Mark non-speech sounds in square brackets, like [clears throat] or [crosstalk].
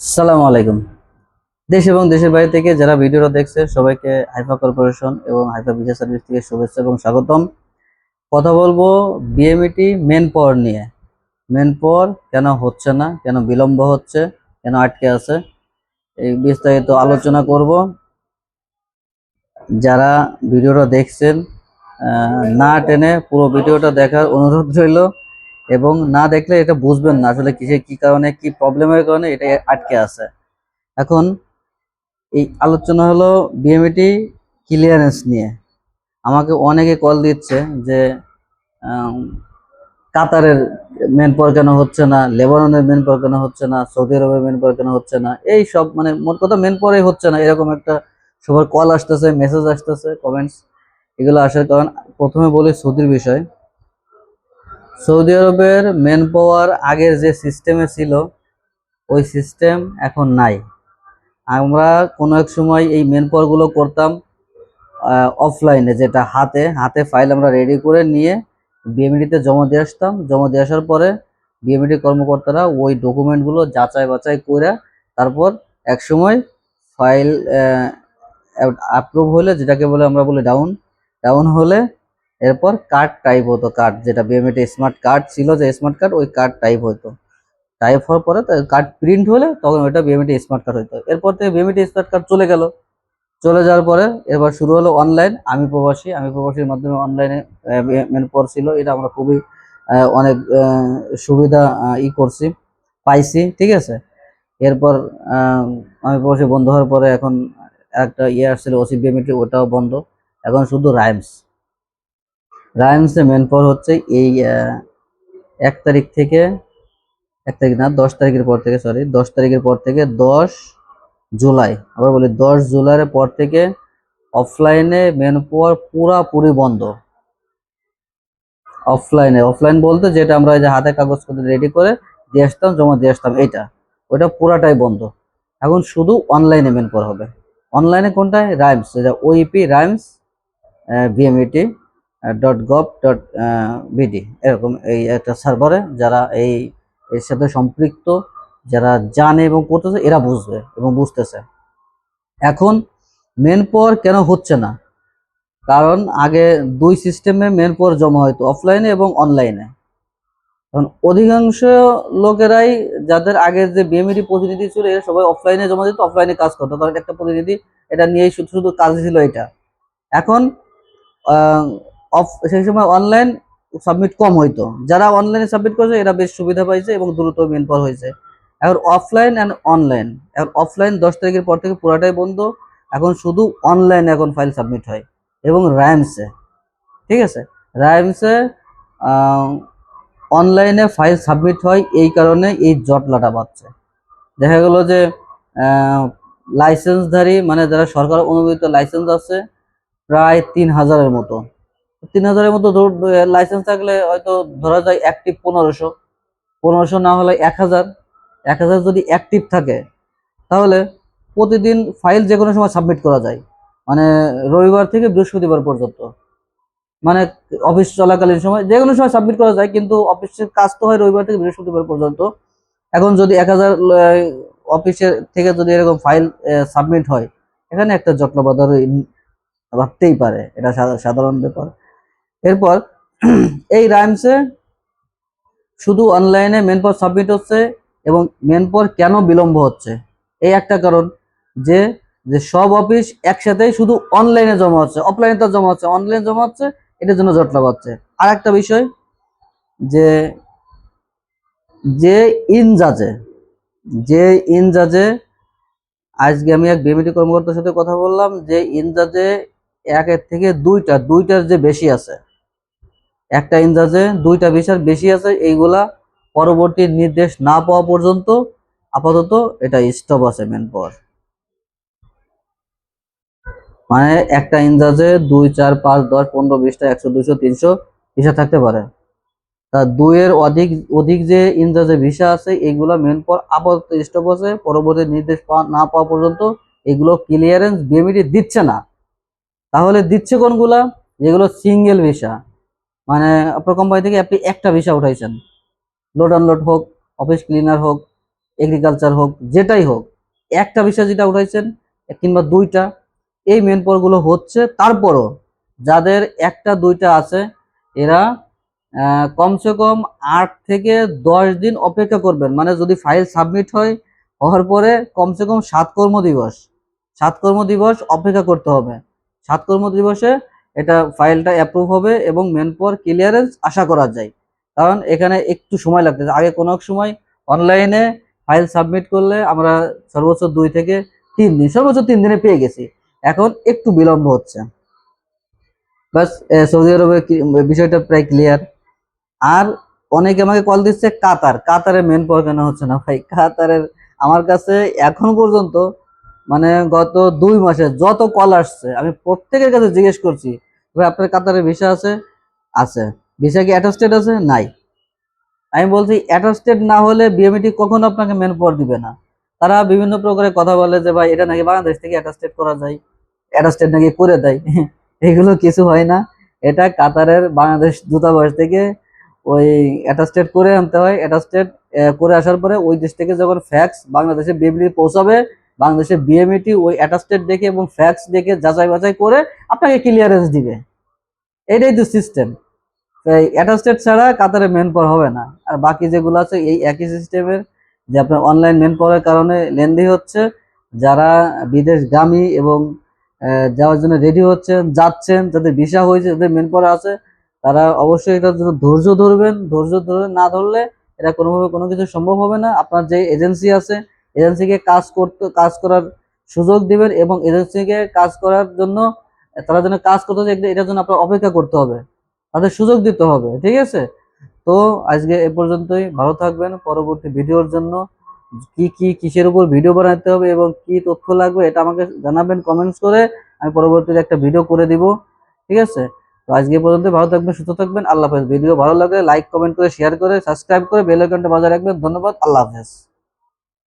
আসসালামু আলাইকুম। দেশ এবং দেশের বাইরে থেকে যারা ভিডিওটা দেখছে, সবাইকে হাইফা কর্পোরেশন এবং হাইফা ভিসা সার্ভিস থেকে শুভেচ্ছা এবং স্বাগতম। কথা বলব বিএমইটি মেন পাওয়ার নিয়ে। মেন পাওয়ার কেন হচ্ছে না, কেন বিলম্ব হচ্ছে, কেন আটকে আছে, এই বিস্তারিত আলোচনা করব। যারা ভিডিওটা দেখছেন না টেনে পুরো ভিডিওটা দেখার অনুরোধ রইল। এবং না দেখলে এটা বুঝবেন না আসলে কিসে কি কারণে, কি প্রবলেমের কারণে এটা আটকে আছে। এখন এই আলোচনা হলো বিএমইটি ক্লিয়ারেন্স নিয়ে। আমাকে অনেকে কল দিচ্ছে যে কাতারের মেন পর কেন হচ্ছে না, লেবাননের মেন পর কেন হচ্ছে না, সৌদি আরবের মেন পর কেন হচ্ছে না, এই সব মানে মোট কথা মেন পরেই হচ্ছে না, এরকম একটা সবার কল আসতেছে মেসেজ আসতেছে কমেন্টস এগুলো আসার কারণ প্রথমে বলি সৌদির বিষয়। সৌদি আরবের মেন পাওয়ার আগের যে সিস্টেমে ছিল, ওই সিস্টেম এখন নাই। আমরা কোনো এক সময় এই মেন পাওয়ারগুলো করতাম অফলাইনে যেটা হাতে হাতে ফাইল আমরা রেডি করে নিয়ে বিএমডিতে জমা দিয়ে আসতাম। জমা দিয়ে আসার পরে বিএমডি কর্মকর্তারা ওই ডকুমেন্টগুলো যাচাই বাছাই করে তারপর এক সময় ফাইল অ্যাপ্রুভ হলে, যেটাকে বলে আমরা বলি ডাউন ডাউন হলে এরপর কার্ড টাইপ হতো কার্ড যেটা বিএমএটি স্মার্ট কার্ড ছিল যে স্মার্ট কার্ড ওই কার্ড টাইপ হতো। টাইপ হওয়ার পরে কার্ড প্রিন্ট হলে তখন ওটা বিএমএটি স্মার্ট কার্ড হতো এরপর থেকে বিএমএটি স্মার্ট কার্ড চলে গেল। চলে যাওয়ার পরে এবার শুরু হলো অনলাইন আমি প্রবাসী, আমি প্রবাসীর মাধ্যমে অনলাইনে পর ছিল। এটা আমরা খুবই অনেক সুবিধা ই করছি, পাইছি, ঠিক আছে? এরপর আমি প্রবাসী বন্ধ হওয়ার পরে এখন একটা ইয়ে আসছিল, ওসি বিএমএটি ওটাও বন্ধ। এখন শুধু রাইমস রাইমসে মেন পর হচ্ছে এই এক তারিখ থেকে, এক তারিখ না, দশ তারিখের পর থেকে সরি দশ তারিখের পর থেকে দশ জুলাই, আবার বলি দশ জুলাইয়ের পর থেকে অফলাইনে মেন পাওয়ার পুরাপুরি বন্ধ। অফলাইনে অফলাইন বলতে যেটা আমরা যে হাতে কাগজপত্র রেডি করে দিয়ে আসতাম, জমা দিয়ে আসতাম, এইটা ওটা পুরাটাই বন্ধ। এখন শুধু অনলাইনে মেন পাওয়ার হবে। অনলাইনে কোনটায়? রাইমস ওইপি rhymes BMET dot gov dot BD এরকম এই একটা সার্ভারে যারা এই এর সাথে সম্পৃক্ত, যারা জানে এবং করতেছে, এরা বুঝবে এবং বুঝতেছে। এখন মেন পাওয়ার কেন হচ্ছে না? কারণ আগে দুই সিস্টেমে মেন পাওয়ার জমা হতো অফলাইনে এবং অনলাইনে এখন অধিকাংশ লোকেরাই, যাদের আগের যে বিএমইডি প্রতিনিধি ছিল, এরা সবাই অফলাইনে জমা দিত অফলাইনে কাজ করতো। কারণ একটা প্রতিনিধি, এটা নিয়েই শুধু শুধু কাজ ছিল এটা। এখন অফ, সেই সময় অনলাইন সাবমিট কম হইতো। যারা অনলাইনে সাবমিট করেছে, এরা বেশ সুবিধা পাইছে এবং দ্রুত মেন পাওয়ার হয়েছে এখন অফলাইন অ্যান্ড অনলাইন এখন অফলাইন দশ তারিখের পর থেকে পুরাটাই বন্ধ। এখন শুধু অনলাইনে এখন ফাইল সাবমিট হয় এবং র্যামসে ঠিক আছে? র্যামসে অনলাইনে ফাইল সাবমিট হয় এই কারণে এই জটলাটা বাড়ছে। দেখা গেল যে লাইসেন্সধারী মানে যারা সরকার অনুমোদিত লাইসেন্স আছে, প্রায় তিন হাজারের মতো। তিন হাজারের মতো লাইসেন্স থাকলে হয়তো ধরা যায় অ্যাক্টিভ পনেরোশো। পনেরোশো না হলে এক হাজার। এক হাজার যদি অ্যাক্টিভ থাকে, তাহলে প্রতিদিন ফাইল যে কোনো সময় সাবমিট করা যায়। মানে রবিবার থেকে বৃহস্পতিবার পর্যন্ত। মানে অফিস চলাকালীন সময় যে কোনো সময় সাবমিট করা যায়, কিন্তু অফিসের কাজ তো হয় রবিবার থেকে বৃহস্পতিবার পর্যন্ত। এখন যদি এক হাজার অফিসের থেকে যদি এরকম ফাইল সাবমিট হয়, এখানে একটা জটলা বাঁধার ভাবতেই পারে। এটা সাধারণ ব্যাপার। এরপর, [clears throat] এই রাইমসে শুধু অনলাইনে মেন পাওয়ার সাবমিট হচ্ছে এবং মেন পাওয়ার কেন বিলম্ব হচ্ছে। এই একটা কারণ যে যে সব অফিস একসাথেই শুধু অনলাইনে জমা হচ্ছে অফলাইনে তো জমা হচ্ছে অনলাইনে জমা হচ্ছে, এটার জন্য জটলা পাচ্ছে। আর একটা বিষয় যে যে ইনজাজে যে ইনজাজে আজকে আমি এক বিএমটি কর্মকর্তার সাথে কথা বললাম যে ইনজাজে একের থেকে দুইটা, দুইটার যে বেশি আছে একটা ইনজাজে দুইটা বিষয়ের বেশি আছে, এইগুলা পরবর্তী নির্দেশ না পাওয়া পর্যন্ত আপাতত এটা স্টপ আছে মেন পাওয়ার মানে একটা ইনজাজে দুই, চার, পাঁচ, দশ, পনেরো বিশটা একশো, দুইশো, তিনশো ভিসা থাকতে পারে। তা দুইয়ের অধিক অধিক যে ইনজাজে ভিসা আছে, এইগুলা মেন পর আপাতত স্টপ আছে, পরবর্তী নির্দেশ না পাওয়া পর্যন্ত এগুলো ক্লিয়ারেন্স বিএমইডি দিচ্ছে না। তাহলে দিচ্ছে কোনগুলা? যেগুলো সিঙ্গেল ভিসা। মানে আপনার কোম্পানি থেকে আপনি একটা ভিসা উঠাইছেন। লোড আনলোড হোক, অফিস ক্লিনার হোক, এগ্রিকালচার হোক, যেটাই হোক, একটা বিষয় যেটা উঠাইছেন, কিংবা দুইটা, এই মেনগুলো হচ্ছে। তারপরও যাদের একটা, দুইটা আছে, এরা কমসে কম আট থেকে দশ দিন অপেক্ষা করবেন। মানে যদি ফাইল সাবমিট হয়, হওয়ার পরে কমসে কম সাত কর্ম দিবস সাত কর্ম দিবস অপেক্ষা করতে হবে। সাত কর্ম দিবসে এটা ফাইলটা অ্যাপ্রুভ হবে এবং মেন পর ক্লিয়ারেন্স আশা করা যায়। কারণ এখানে একটু সময় লাগতেছে। আগে কোনো এক সময় অনলাইনে ফাইল সাবমিট করলে আমরা সর্বোচ্চ দুই থেকে তিন দিন, সর্বোচ্চ তিন দিনে পেয়ে গেছি। এখন একটু বিলম্ব হচ্ছে। বাস সৌদি আরবে বিষয়টা প্রায় ক্লিয়ার আর অনেকে আমাকে কল দিচ্ছে কাতার। কাতারের মেন পর কেন হচ্ছে না ভাই। কাতারের, আমার কাছে এখন পর্যন্ত মানে গত দুই মাসে যত কল আসছে, আমি প্রত্যেকের কাছে জিজ্ঞেস করছি, ভাই, আপনার কাতারে ভিসা আছে? আছে। ভিসা কি অ্যাটাস্টেড আছে? নাই। আমি বলছি অ্যাটাস্টেড না হলে বিএমইটি কখনো আপনাকে মেন পর দিবে না। তারা বিভিন্ন প্রকারে কথা বলে যে, ভাই, এটা নাকি বাংলাদেশ থেকে অ্যাটাস্টেড করা যায় অ্যাটাস্টেড নাকি করে দেয়? [laughs] এগুলো কিছু হয় না। এটা কাতারের বাংলাদেশ দূতাবাস থেকে ওই অ্যাটাস্টেড করে আনতে হয়। অ্যাটাস্টেড করে আসার পরে ওই দেশ থেকে যখন ফ্যাক্স বাংলাদেশে বিএমইটি পৌঁছাবে বাংলাদেশে বিএমইটি ওই অ্যাটাস্টেড দেখে এবং ফ্যাক্স দেখে যাচাই বাছাই করে আপনাকে ক্লিয়ারেন্স দিবে। এটাই তো সিস্টেম অ্যাটাস্টেড ছাড়া কাতারে মেন পাওয়ার হবে না। আর বাকি যেগুলো আছে, এই একই সিস্টেমের যে আপনার অনলাইন মেন পাওয়ার কারণে লেনদেন হচ্ছে, যারা বিদেশগামী এবং যাওয়ার জন্য রেডি হচ্ছেন, যাচ্ছেন, যাদের ভিসা হয়েছে, যাদের মেন পাওয়ার আছে, তারা অবশ্যই এটার জন্য ধৈর্য ধরবেন। ধৈর্য ধরে না ধরলে এটা কোনোভাবে কোনো কিছু সম্ভব হবে না। আপনার যে এজেন্সি আছে এজেন্সিকে কাজ করতে, কাজ করার সুযোগ দিবেন এবং এজেন্সিকে কাজ করার জন্য, তারা যেন কাজ করতে এটার জন্য আপনার অপেক্ষা করতে হবে। তাদের সুযোগ দিতে হবে, ঠিক আছে? তো আজকে এ পর্যন্তই, ভালো থাকবেন। পরবর্তী ভিডিওর জন্য কি কি কিসের উপর ভিডিও বানাতে হবে এবং কি তথ্য লাগবে, এটা আমাকে জানাবেন কমেন্টস করে, আমি পরবর্তীতে একটা ভিডিও করে দিব, ঠিক আছে? তো আজকে পর্যন্ত ভালো থাকবেন, সুস্থ থাকবেন। আল্লাহ হাফেজ। ভিডিও ভালো লাগলে লাইক কমেন্ট করে শেয়ার করে সাবস্ক্রাইব করে বেল আইকনটা বাজায় রাখবেন। ধন্যবাদ, আল্লাহ হাফেজ।